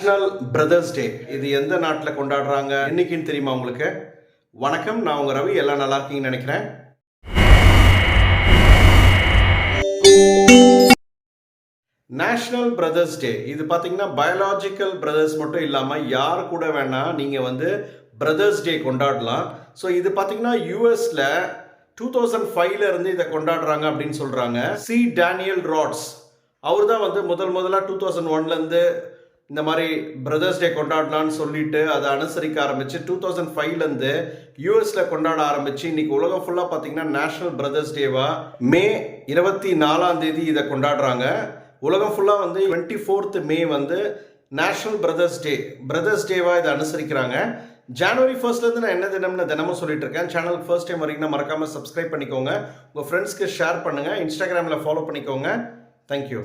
National brothers டே இது எந்த நாட்டில் கொண்டாடுறாங்க? என்னைக்குன்னு தெரியுமா உங்களுக்கு? வணக்கம் நான் உங்க ரவி. எல்லாம் நல்லா இருக்கீங்கன்னு நினைக்கிறேன். நேஷனல் பிரதர்ஸ் டே இது பார்த்தீங்கன்னா பயாலாஜிக்கல் பிரதர்ஸ் மட்டும் இல்லாமல் யார் கூட வேணா நீங்கள் வந்து பிரதர்ஸ் டே கொண்டாடலாம். ஸோ இது பார்த்தீங்கன்னா யூஎஸில் டூ தௌசண்ட் ஃபைவ்ல இருந்து இதை கொண்டாடுறாங்க அப்படின்னு சொல்கிறாங்க சி டேனியல் ராட்ஸ் அவர் தான் வந்து முதல் முதலாக டூ தௌசண்ட் ஒன்லேருந்து இந்த மாதிரி பிரதர்ஸ் டே கொண்டாடலான்னு சொல்லிட்டு அதை அனுசரிக்க ஆரம்பிச்சு டூ தௌசண்ட் ஃபைவ்லேருந்து யூஎஸில் கொண்டாட ஆரம்பிச்சு இன்னைக்கு உலகம் ஃபுல்லாக பார்த்தீங்கன்னா நேஷனல் பிரதர்ஸ் டேவா மே இருபத்தி நாலாம் தேதி இதை கொண்டாடுறாங்க. உலகம் ஃபுல்லாக வந்து டுவெண்ட்டி ஃபோர்த் மே வந்து நேஷனல் பிரதர்ஸ் டே பிரதர்ஸ் டேவாக இதை அனுசரிக்கிறாங்க. ஜனவரி ஃபர்ஸ்ட்லேருந்து நான் என்ன தினம்னு தினமும் சொல்லிட்டு இருக்கேன். சேனல் ஃபர்ஸ்ட் டைம் வரீங்கன்னா மறக்காமல் சப்ஸ்கிரைப் பண்ணிக்கோங்க. உங்கள் ஃப்ரெண்ட்ஸ்க்கு ஷேர் பண்ணுங்கள் இன்ஸ்டாகிராமில் ஃபாலோ பண்ணிக்கோங்க. தேங்க்யூ